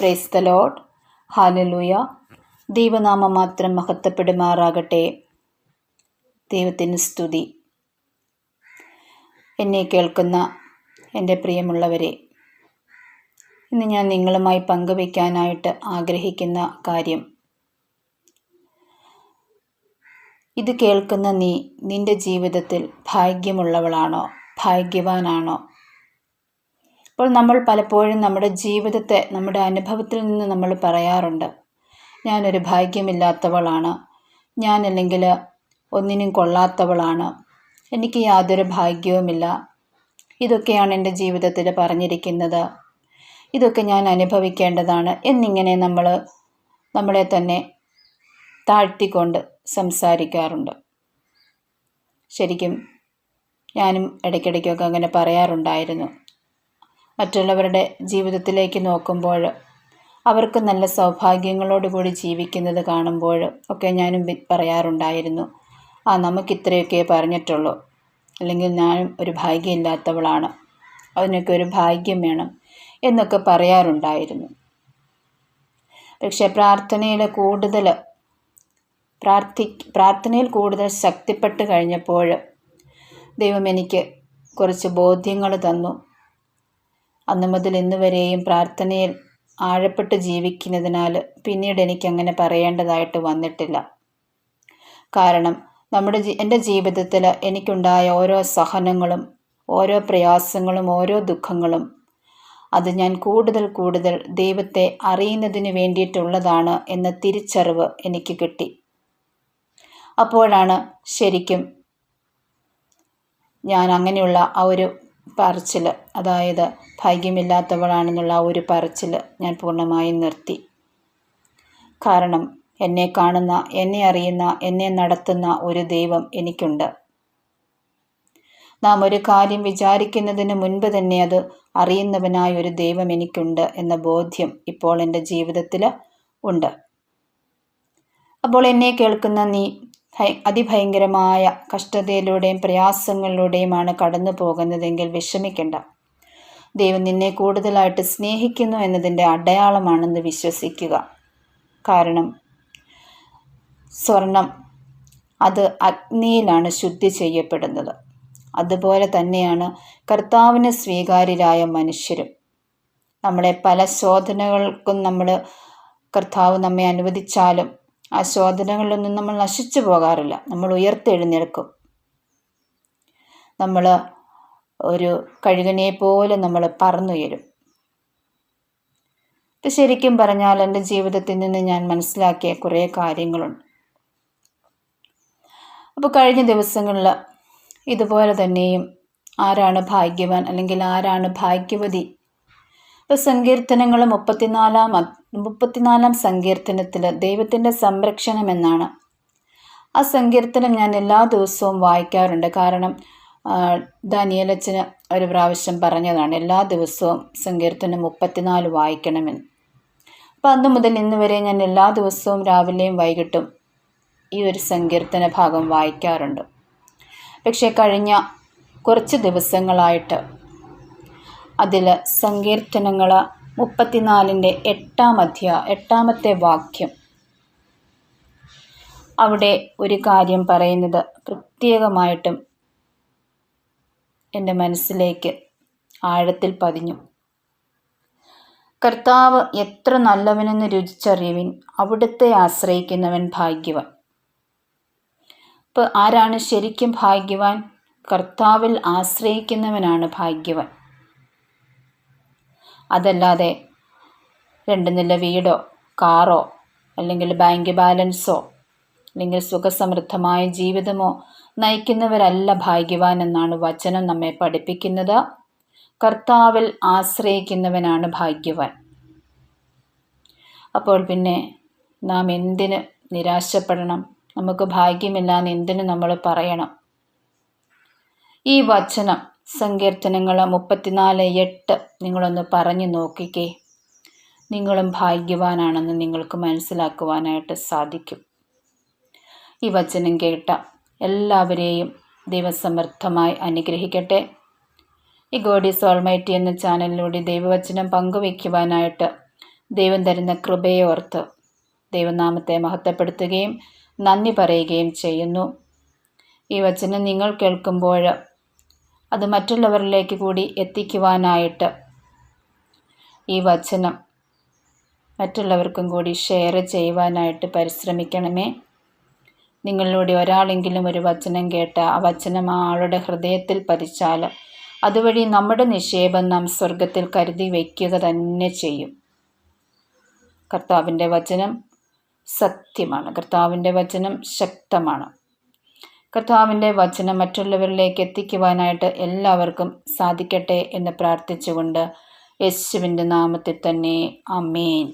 Praise the load hallelujah ദൈവനാമം മാത്രം മഹത്വപ്പെടുമാറാകട്ടെ. ദൈവത്തിന് സ്തുതി. എന്നെ കേൾക്കുന്ന എന്റെ പ്രിയമുള്ളവരെ ഇന്ന് ഞാൻ നിങ്ങളുമായി പങ്കുവയ്ക്കാനായിട്ട് ആഗ്രഹിക്കുന്ന കാര്യം. ഇത് കേൾക്കുന്ന നീ നിന്റെ ജീവിതത്തിൽ ഭാഗ്യമുള്ളവളാണോ? ഭാഗ്യവാനാണോ? അപ്പോൾ നമ്മൾ പലപ്പോഴും നമ്മുടെ ജീവിതത്തെ നമ്മുടെ അനുഭവത്തിൽ നിന്ന് നമ്മൾ പറയാറുണ്ട്. ഞാനൊരു ഭാഗ്യമില്ലാത്തവളാണ്. ഞാൻ അല്ലെങ്കിൽ ഒന്നിനും കൊള്ളാത്തവളാണ്. എനിക്ക് യാതൊരു ഭാഗ്യവുമില്ല. ഇതൊക്കെയാണ് എന്റെ ജീവിതത്തിൽ പറഞ്ഞിരിക്കുന്നത്. ഇതൊക്കെ ഞാൻ അനുഭവിക്കേണ്ടതാണ് എന്നിങ്ങനെ നമ്മൾ നമ്മളെ തന്നെ താഴ്ത്തിക്കൊണ്ട് സംസാരിക്കാറുണ്ട്. ശരിക്കും ഞാനും ഇടയ്ക്കിടയ്ക്കൊക്കെ അങ്ങനെ പറയാറുണ്ടായിരുന്നു. മറ്റുള്ളവരുടെ ജീവിതത്തിലേക്ക് നോക്കുമ്പോൾ അവർക്ക് നല്ല സൗഭാഗ്യങ്ങളോടുകൂടി ജീവിക്കുന്നത് കാണുമ്പോൾ ഒക്കെ ഞാനും പറയാറുണ്ടായിരുന്നു. ആ നമുക്ക് ഇത്രയൊക്കെ പറഞ്ഞിട്ടുള്ളൂ. അല്ലെങ്കിൽ ഞാനും ഒരു ഭാഗ്യമില്ലാത്തവളാണ്. അതിനൊക്കെ ഒരു ഭാഗ്യം വേണം എന്നൊക്കെ പറയാറുണ്ടായിരുന്നു. പക്ഷെ പ്രാർത്ഥനയിൽ കൂടുതൽ പ്രാർത്ഥി പ്രാർത്ഥനയിൽ കൂടുതൽ ശക്തിപ്പെട്ട് കഴിഞ്ഞപ്പോൾ ദൈവം എനിക്ക് കുറച്ച് ബോധ്യങ്ങൾ തന്നു. അന്നു മുതൽ ഇന്ന് വരെയും പ്രാർത്ഥനയിൽ ആഴപ്പെട്ട് ജീവിക്കുന്നതിനാൽ പിന്നീട് എനിക്ക് അങ്ങനെ പറയേണ്ടതായിട്ട് വന്നിട്ടില്ല. കാരണം നമ്മുടെ എന്റെ ജീവിതത്തിൽ എനിക്കുണ്ടായ ഓരോ സഹനങ്ങളും ഓരോ പ്രയാസങ്ങളും ഓരോ ദുഃഖങ്ങളും അത് ഞാൻ കൂടുതൽ കൂടുതൽ ദൈവത്തെ അറിയുന്നതിന് വേണ്ടിയിട്ടുള്ളതാണ് എന്ന തിരിച്ചറിവ് എനിക്ക് കിട്ടി. അപ്പോഴാണ് ശരിക്കും ഞാൻ അങ്ങനെയുള്ള ആ ഒരു പറച്ചിൽ. അതായത് ഭാഗ്യമില്ലാത്തവളാണെന്നുള്ള ആ ഒരു പറച്ചിൽ ഞാൻ പൂർണമായും നിർത്തി. കാരണം എന്നെ കാണുന്ന എന്നെ അറിയുന്ന എന്നെ നടത്തുന്ന ഒരു ദൈവം എനിക്കുണ്ട്. നാം ഒരു കാര്യം വിചാരിക്കുന്നതിന് മുൻപ് തന്നെ അത് അറിയുന്നവനായ ഒരു ദൈവം എനിക്കുണ്ട് എന്ന ബോധ്യം ഇപ്പോൾ എന്റെ ജീവിതത്തിൽ ഉണ്ട്. അപ്പോൾ എന്നെ കേൾക്കുന്ന നീ അതിഭയങ്കരമായ കഷ്ടതയിലൂടെയും പ്രയാസങ്ങളിലൂടെയുമാണ് കടന്നു പോകുന്നതെങ്കിൽ വിഷമിക്കണ്ട. ദൈവം നിന്നെ കൂടുതലായിട്ട് സ്നേഹിക്കുന്നു എന്നതിന്റെ അടയാളമാണെന്ന് വിശ്വസിക്കുക. കാരണം സ്വർണം അത് അഗ്നിയിലാണ് ശുദ്ധി ചെയ്യപ്പെടുന്നത്. അതുപോലെ തന്നെയാണ് കർത്താവിന് സ്വീകാര്യരായ മനുഷ്യരും. നമ്മളെ പല ശോധനകൾക്കും നമ്മൾ കർത്താവ് നമ്മെ അനുവദിച്ചാലും ആ ശോധനകളിലൊന്നും നമ്മൾ നശിച്ചു പോകാറില്ല. നമ്മൾ ഉയർത്തെഴുന്നേൽക്കും. നമ്മൾ ഒരു കഴുകനെ പോലെ നമ്മൾ പറന്നുയരും. ഇത് ശരിക്കും പറഞ്ഞാൽ എന്റെ ജീവിതത്തിൽ നിന്ന് ഞാൻ മനസ്സിലാക്കിയ കുറേ കാര്യങ്ങളുണ്ട്. അപ്പോൾ കഴിഞ്ഞ ദിവസങ്ങളിൽ ഇതുപോലെ തന്നെയും ആരാണ് ഭാഗ്യവാൻ അല്ലെങ്കിൽ ആരാണ് ഭാഗ്യവതി ഇപ്പോൾ സങ്കീർത്തനങ്ങൾ മുപ്പത്തിനാലാം മുപ്പത്തിനാലാം സങ്കീർത്തനത്തിൽ ദൈവത്തിന്റെ സംരക്ഷണം എന്നാണ് ആ സങ്കീർത്തനം ഞാൻ എല്ലാ ദിവസവും വായിക്കാറുണ്ട്. കാരണം ദാനിയലച്ചന് ഒരു പ്രാവശ്യം പറഞ്ഞതാണ് എല്ലാ ദിവസവും സങ്കീർത്തനം മുപ്പത്തിനാല് വായിക്കണമെന്ന്. അപ്പോൾ അന്ന് മുതൽ ഇന്ന് വരെ ഞാൻ എല്ലാ ദിവസവും രാവിലെയും വൈകിട്ടും ഈ ഒരു സങ്കീർത്തന ഭാഗം വായിക്കാറുണ്ട്. പക്ഷേ കഴിഞ്ഞ കുറച്ച് ദിവസങ്ങളായിട്ട് അതിൽ സങ്കീർത്തനങ്ങൾ മുപ്പത്തിനാലിന്റെ എട്ടാം അധ്യായ എട്ടാമത്തെ വാക്യം. അവിടെ ഒരു കാര്യം പറയുന്നത് പ്രത്യേകമായിട്ടും എന്റെ മനസ്സിലേക്ക് ആഴത്തിൽ പതിഞ്ഞു. കർത്താവ് എത്ര നല്ലവനെന്ന് രുചിച്ചറിയുവിൻ അവിടുത്തെ ആശ്രയിക്കുന്നവൻ ഭാഗ്യവാൻ. ഇപ്പോൾ ആരാണ് ശരിക്കും ഭാഗ്യവാൻ? കർത്താവിൽ ആശ്രയിക്കുന്നവനാണ് ഭാഗ്യവാൻ. അതല്ലാതെ രണ്ട് നില വീടോ കാറോ അല്ലെങ്കിൽ ബാങ്ക് ബാലൻസോ അല്ലെങ്കിൽ സുഖസമൃദ്ധമായ ജീവിതമോ നയിക്കുന്നവരല്ല ഭാഗ്യവാൻ എന്നാണ് വചനം നമ്മെ പഠിപ്പിക്കുന്നത്. കർത്താവിൽ ആശ്രയിക്കുന്നവനാണ് ഭാഗ്യവാൻ. അപ്പോൾ പിന്നെ നാം എന്തിന് നിരാശപ്പെടണം? നമുക്ക് ഭാഗ്യമില്ലാന്ന് എന്തിനു നമ്മൾ പറയണം? ഈ വചനം സങ്കീർത്തനങ്ങൾ മുപ്പത്തിനാല് എട്ട് നിങ്ങളൊന്ന് പറഞ്ഞു നോക്കിക്കേ. നിങ്ങളും ഭാഗ്യവാനാണെന്ന് നിങ്ങൾക്ക് മനസ്സിലാക്കുവാനായിട്ട് സാധിക്കും. ഈ വചനം കേട്ട എല്ലാവരെയും ദൈവസമർത്ഥമായി അനുഗ്രഹിക്കട്ടെ. ഈ ഗോഡി സോൾമൈറ്റി എന്ന ചാനലിലൂടെ ദൈവവചനം പങ്കുവയ്ക്കുവാനായിട്ട് ദൈവം തരുന്ന കൃപയെ ഓർത്ത് ദൈവനാമത്തെ മഹത്വപ്പെടുത്തുകയും നന്ദി പറയുകയും ചെയ്യുന്നു. ഈ വചനം നിങ്ങൾ കേൾക്കുമ്പോൾ അത് മറ്റുള്ളവരിലേക്ക് കൂടി എത്തിക്കുവാനായിട്ട്. ഈ വചനം മറ്റുള്ളവർക്കും കൂടി ഷെയർ ചെയ്യുവാനായിട്ട് പരിശ്രമിക്കണമേ. നിങ്ങളിലൂടെ ഒരാളെങ്കിലും ഒരു വചനം കേട്ട ആ വചനം ആ ആളുടെ ഹൃദയത്തിൽ പതിച്ചാൽ അതുവഴി നമ്മുടെ നിക്ഷേപം നാം സ്വർഗത്തിൽ കരുതി വയ്ക്കുക തന്നെ ചെയ്യും. കർത്താവിന്റെ വചനം സത്യമാണ്. കർത്താവിന്റെ വചനം ശക്തമാണ്. കർത്താവിന്റെ വചനം മറ്റുള്ളവരിലേക്ക് എത്തിക്കുവാനായിട്ട് എല്ലാവർക്കും സാധിക്കട്ടെ എന്ന് പ്രാർത്ഥിച്ചുകൊണ്ട് യേശുവിന്റെ നാമത്തിൽ തന്നെ. അമേൻ